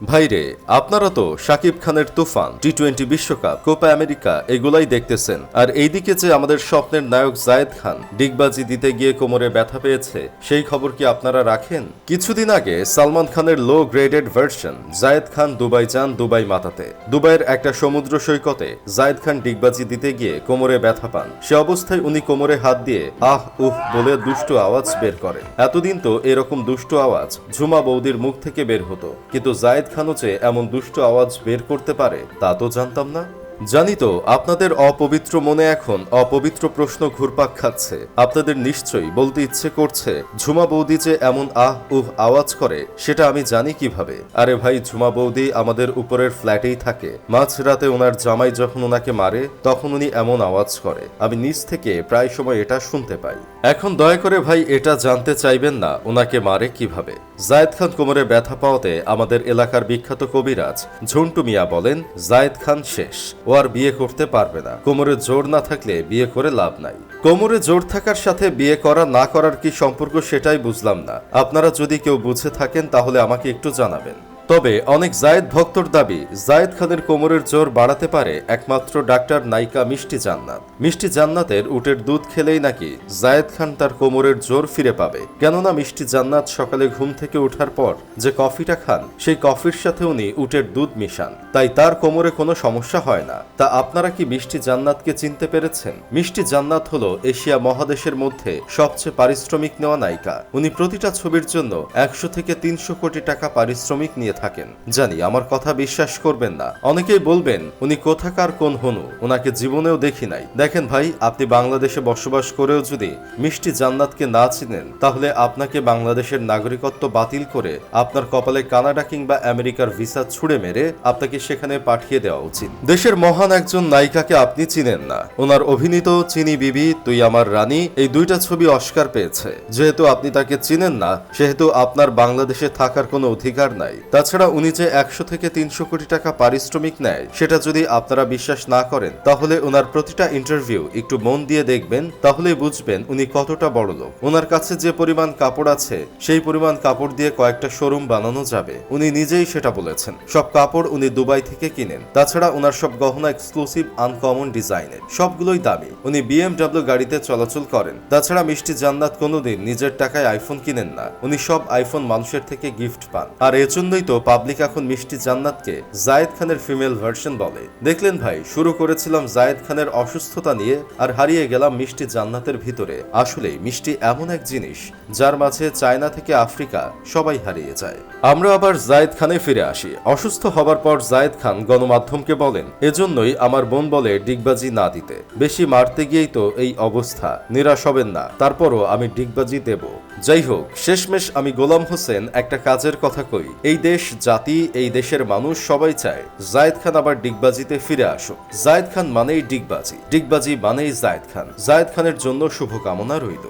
ভাইরে, আপনারা তো শাকিব খানের তুফান টি টোয়েন্টি বিশ্বকাপ, কোপা আমেরিকা এগুলাই দেখতেছেন। আর এইদিকে যে আমাদের স্বপ্নের নায়ক জায়েদ খান ডিগবাজি দিতে গিয়ে কোমরে ব্যথা পেয়েছে, সেই খবর কি আপনারা রাখেন? কিছুদিন আগে সালমান খানের low graded version Zayed Khan Dubai যান দুবাই মাতাতে। দুবাইয়ের একটা সমুদ্র সৈকতে জায়েদ খান ডিগবাজি দিতে গিয়ে কোমরে ব্যথা পান। সে অবস্থায় উনি কোমরে হাত দিয়ে আহ, উহ বলে দুষ্ট আওয়াজ বের করেন। এতদিন তো এরকম দুষ্ট আওয়াজ ঝুমা বৌদির মুখ থেকে বের হতো। কিন্তু জায়েদ খানও যে এমন দুষ্ট আওয়াজ বের করতে পারে তা তো জানতাম না। জানি তো, আপনাদের অপবিত্র মনে এখন অপবিত্র প্রশ্ন ঘুরপাক খাচ্ছে। আপনাদের নিশ্চয়ই বলতে ইচ্ছে করছে, ঝুমা বৌদি যে এমন আহ উহ আওয়াজ করে, সেটা আমি জানি কীভাবে। আরে ভাই, ঝুমা বৌদি আমাদের উপরের ফ্ল্যাটেই থাকে। মাঝরাতে ওনার জামাই যখন ওনাকে মারে, তখন উনি এমন আওয়াজ করে। আমি নিজ থেকে প্রায় সময় এটা শুনতে পাই। এখন দয়া করে ভাই, এটা জানতে চাইবেন না, ওনাকে মারে কীভাবে। জায়েদ খান কোমরে ব্যথা পাওয়াতে আমাদের এলাকার বিখ্যাত কবিরাজ ঝন্টু মিয়া বলেন, জায়েদ খান শেষ। ও আর বিয়ে করতে পারবে না। কোমরে জোর না থাকলে বিয়ে করে লাভ নাই। কোমরে জোর থাকার সাথে বিয়ে করা, না করার কি সম্পর্ক সেটাই বুঝলাম না। আপনারা যদি কেউ বুঝে থাকেন, তাহলে আমাকে একটু জানাবেন। তবে অনেক জায়েদ ভক্তর দাবি, জায়েদ খানের কোমরের জোর বাড়াতে পারে একমাত্র ডাক্তার নায়িকা মিষ্টি জান্নাত। মিষ্টি জান্নাতের উটের দুধ খেলেই নাকি জায়েদ খান তার কোমরের জোর ফিরে পাবে। কেননা মিষ্টি জান্নাত সকালে ঘুম থেকে ওঠার পর যে কফিটা খান, সেই কফির সাথে উনি উটের দুধ মিশান। তাই তার কোমরে কোনো সমস্যা হয় না। তা আপনারা কি মিষ্টি জান্নাতকে চিনতে পেরেছেন? মিষ্টি জান্নাত হলো এশিয়া মহাদেশের মধ্যে সবচেয়ে পারিশ্রমিক নেওয়া নায়িকা। উনি প্রতিটা ছবির জন্য একশো থেকে তিনশো কোটি টাকা পারিশ্রমিক নিয়ে থাকেন। জানি, আমার কথা বিশ্বাস করবেন না। অনেকেই বলবেন, উনি কোথাকার কোন হনু? ওনাকে জীবনেও দেখি নাই। দেখেন ভাই, আপনি বাংলাদেশে বসবাস করেও যদি মিষ্টি জান্নাতকে না চিনেন, তাহলে আপনাকে বাংলাদেশের নাগরিকত্ব বাতিল করে আপনার কপালে কানাডা কিংবা আমেরিকার ভিসা ছুড়ে মেরে আপনাকে সেখানে পাঠিয়ে দেওয়া উচিত। দেশের মহান একজন নায়িকাকে আপনি চিনেন না। ওনার অভিনীত চিনি বিবি, তুই আমার রানী এই দুইটা ছবি অস্কার পেয়েছে। যেহেতু আপনি তাকে চিনেন না, সেহেতু আপনার বাংলাদেশে থাকার কোনো অধিকার নাই। তাছাড়া উনি যে একশো থেকে তিনশো কোটি টাকা পারিশ্রমিক নেয়, সেটা যদি আপনারা বিশ্বাস না করেন, তাহলে ওনার প্রতিটা ইন্টারভিউ একটু মন দিয়ে দেখবেন, তাহলেই বুঝবেন উনি কতটা বড় লোক ওনার কাছে যে পরিমাণ কাপড় আছে, সেই পরিমাণ কাপড় দিয়ে কয়েকটা শোরুম বানানো যাবে। উনি নিজেই সেটা বলেছেন। সব কাপড় উনি দুবাই থেকে কিনেন। তাছাড়া ওনার সব গহনা এক্সক্লুসিভ আনকমন ডিজাইনের। সবগুলোই দামি। উনি বিএমডাব্লিউ গাড়িতে চলাচল করেন। তাছাড়া মিষ্টি জান্নাত কোনোদিন নিজের টাকায় আইফোন কিনেন না। উনি সব আইফোন মানুষের থেকে গিফট পান। আর এজন্যই তো পাবলিক এখন মিষ্টি জান্নাতকে জায়েদ খানের ফিমেল ভার্সন বলে। দেখলেন ভাই, শুরু করেছিলাম জায়েদ খানের অসুস্থতা নিয়ে আর হারিয়ে গেলাম মিষ্টি জান্নাতের ভিতরে। আসলে মিষ্টি এমন এক জিনিস, যার মাঝে চায়না থেকে আফ্রিকা সবাই হারিয়ে যায়। আমরা আবার জায়েদ খানে ফিরে আসি। অসুস্থ হবার পর জায়েদ খান গণমাধ্যমকে বলেন, এজন্যই আমার বোন বলে ডিগবাজি না দিতে। বেশি মারতে গিয়েই তো এই অবস্থা। নিরাশ হবেন না। তারপরও আমি ডিগবাজি দেব। যাই হোক শেষমেশ আমি গোলাম হোসেন একটা কাজের কথা কই। এই দেশ, জাতি, এই দেশের মানুষ সবাই চায় জায়দ খান আবার ডিগবাজিতে ফিরে আসুক। জায়দ খান মানেই ডিগবাজি। ডিগবাজি মানেই জায়দ খান। জায়দ খানের জন্য শুভকামনা রইল।